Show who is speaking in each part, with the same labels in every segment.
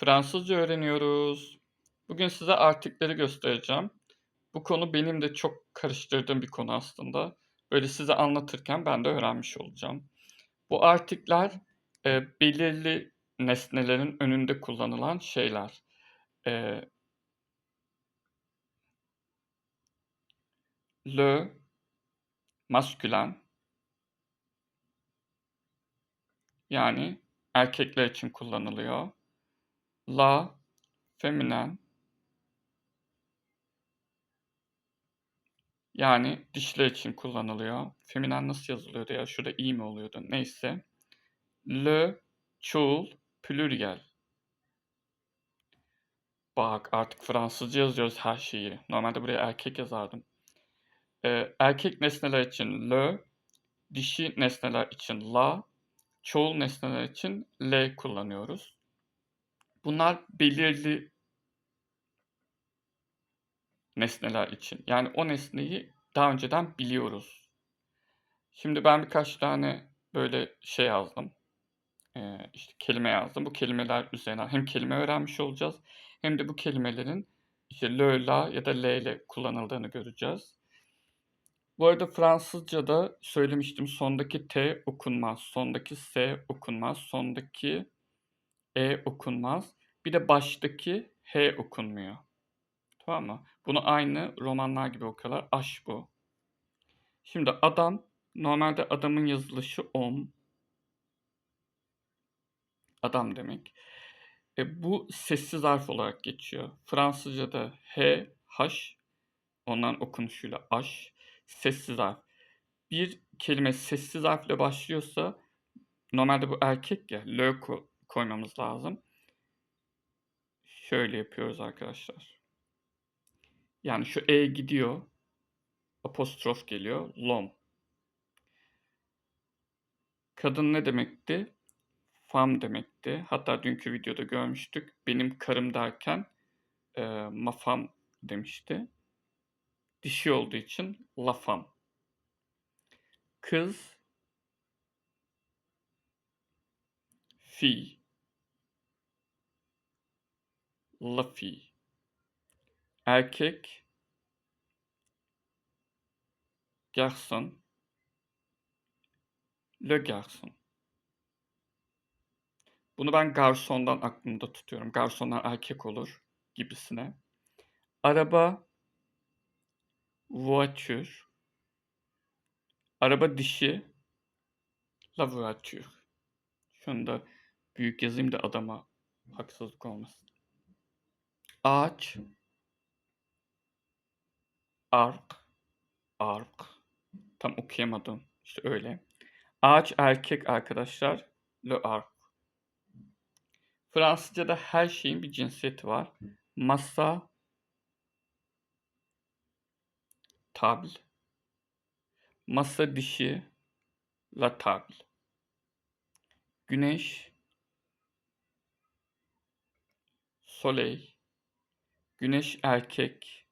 Speaker 1: Fransızca öğreniyoruz. Bugün size artikleri göstereceğim. Bu konu benim de çok karıştırdığım bir konu aslında. Böyle size anlatırken ben de öğrenmiş olacağım. Bu artikler e, belirli nesnelerin önünde kullanılan şeyler. E, le maskülen yani erkekler için kullanılıyor. La feminen yani dişler için kullanılıyor. Feminen nasıl yazılıyordu ya? Şurada i mi oluyordu? Neyse. Le çoğul pluriel. Bak artık Fransızca yazıyoruz her şeyi. Normalde buraya erkek yazardım. Ee, erkek nesneler için le, dişi nesneler için la, çoğul nesneler için le kullanıyoruz. Bunlar belirli nesneler için. Yani o nesneyi daha önceden biliyoruz. Şimdi ben birkaç tane böyle şey yazdım. Ee, işte kelime yazdım. Bu kelimeler üzerinden hem kelime öğrenmiş olacağız hem de bu kelimelerin işte le, la ya da le ile kullanıldığını göreceğiz. Bu arada Fransızca'da söylemiştim sondaki T okunmaz, sondaki S okunmaz, sondaki E okunmaz. Bir de baştaki H okunmuyor. Tamam mı? Bunu aynı romanlar gibi okuyorlar. Aş bu. Şimdi adam, normalde adamın yazılışı om. Adam demek. E, bu sessiz harf olarak geçiyor. Fransızca'da H, H, ondan okunuşuyla aş, sessiz harf. Bir kelime sessiz harfle başlıyorsa, normalde bu erkek ya, L koymamız lazım. Şöyle yapıyoruz arkadaşlar. Yani şu E gidiyor. Apostrof geliyor. Lom. Kadın ne demekti? Fam demekti. Hatta dünkü videoda görmüştük. Benim karım derken e, mafam demişti. Dişi olduğu için lafam. Kız fi. Lafi. Erkek garçon. Le garçon. Bunu ben garsondan aklımda tutuyorum. Garsonlar erkek olur gibisine. Araba voiture. Araba dişi la voiture. Şunu da büyük yazayım da adama haksızlık olmasın. Ağaç ark ark tam okuyamadım. İşte öyle. Ağaç erkek arkadaşlar. Le arc. Fransızca'da her şeyin bir cinsiyeti var. Masa table. Masa dişi la table. Güneş soleil. Güneş erkek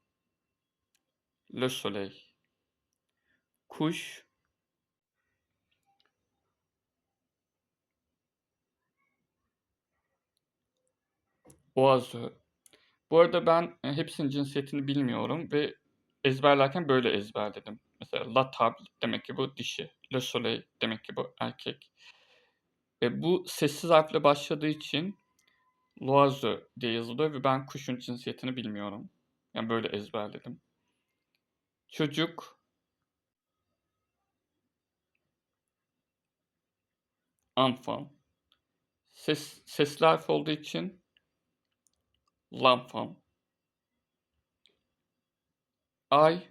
Speaker 1: le soleil. Kuş Oiseau. Bu arada ben e, hepsinin cinsiyetini bilmiyorum ve ezberlerken böyle ezberledim. Mesela la table demek ki bu dişi. Le soleil demek ki bu erkek. E, bu sessiz harfle başladığı için l'oiseau diye yazılıyor ve ben kuşun cinsiyetini bilmiyorum. Yani böyle ezberledim. Çocuk enfant. Ses, sesli harf olduğu için l'enfant. Ay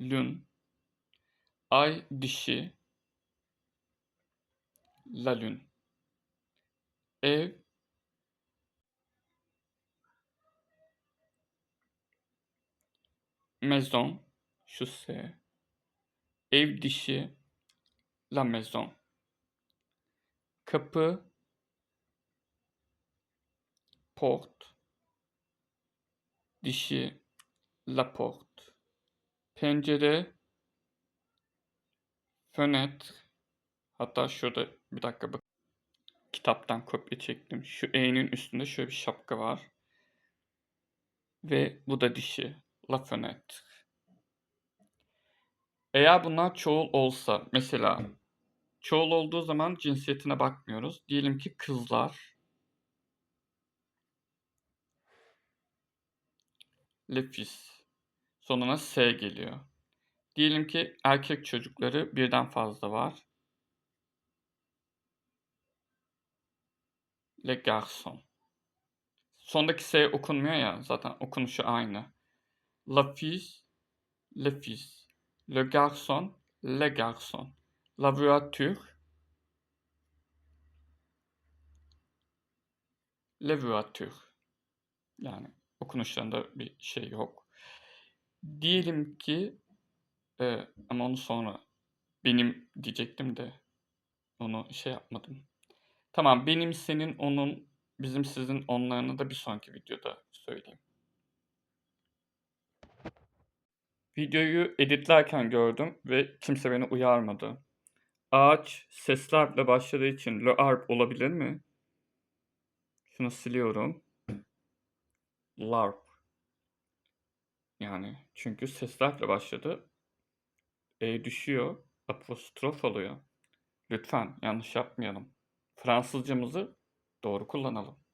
Speaker 1: lune. Ay dişi la lune. Ev maison şu S. Ev dişi la maison. Kapı porte dişi la porte. Pencere fenêtre hatta şurada bir dakika bak. Kitaptan kopya çektim. Şu E'nin üstünde şöyle bir şapka var. Ve bu da dişi. La fenêtre. Eğer bunlar çoğul olsa, mesela çoğul olduğu zaman cinsiyetine bakmıyoruz. Diyelim ki kızlar. Le fils. Sonuna S geliyor. Diyelim ki erkek çocukları birden fazla var. Le garçon. Sondaki S okunmuyor ya zaten okunuşu aynı. La fille, le fils. Le garçon, le garçon. La voiture, le voiture. Yani okunuşlarında bir şey yok. Diyelim ki e, ama onu sonra benim diyecektim de onu şey yapmadım. Tamam benim senin onun bizim sizin onlarını da bir sonraki videoda söyleyeyim. Videoyu editlerken gördüm ve kimse beni uyarmadı. Ağaç seslerle başladığı için le arp olabilir mi? Şunu siliyorum. Larp. Yani çünkü seslerle başladı. E düşüyor. Apostrof oluyor. Lütfen yanlış yapmayalım. Fransızcamızı doğru kullanalım.